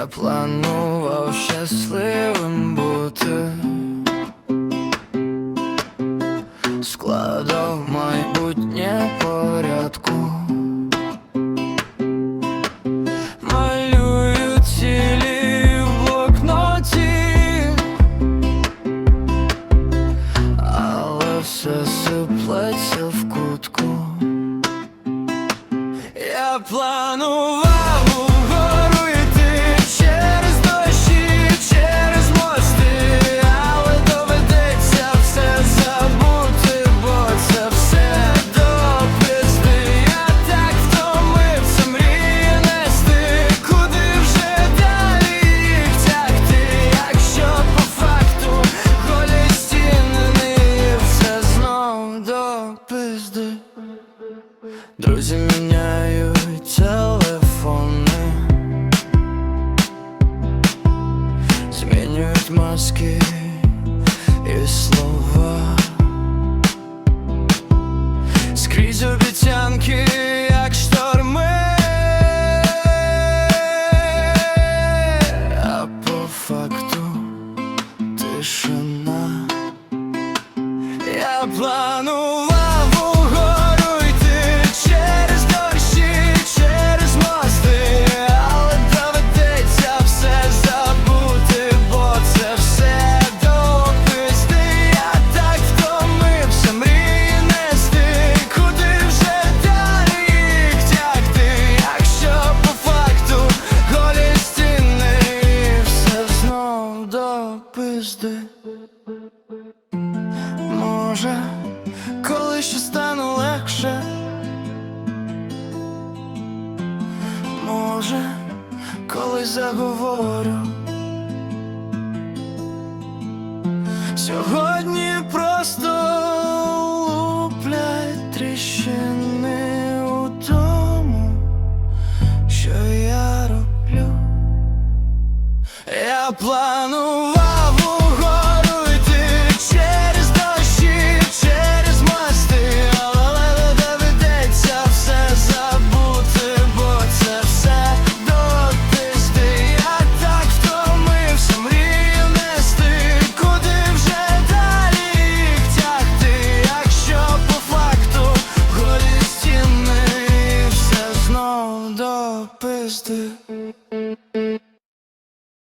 Я планував щасливим бути, складав майбутнє порядку, малюю цілі в блокноті, але все в кутку. Я планував. пизди друзья меняют телефоны, Змінюють маски и слова. Скрізь обіцянки, як шторми А по факту тишина. Я планую завжди. Може, коли ще стане легше, може, коли заговорю. Сьогодні просто луплять тріщини у тому, що я роблю, я планував. desgaste.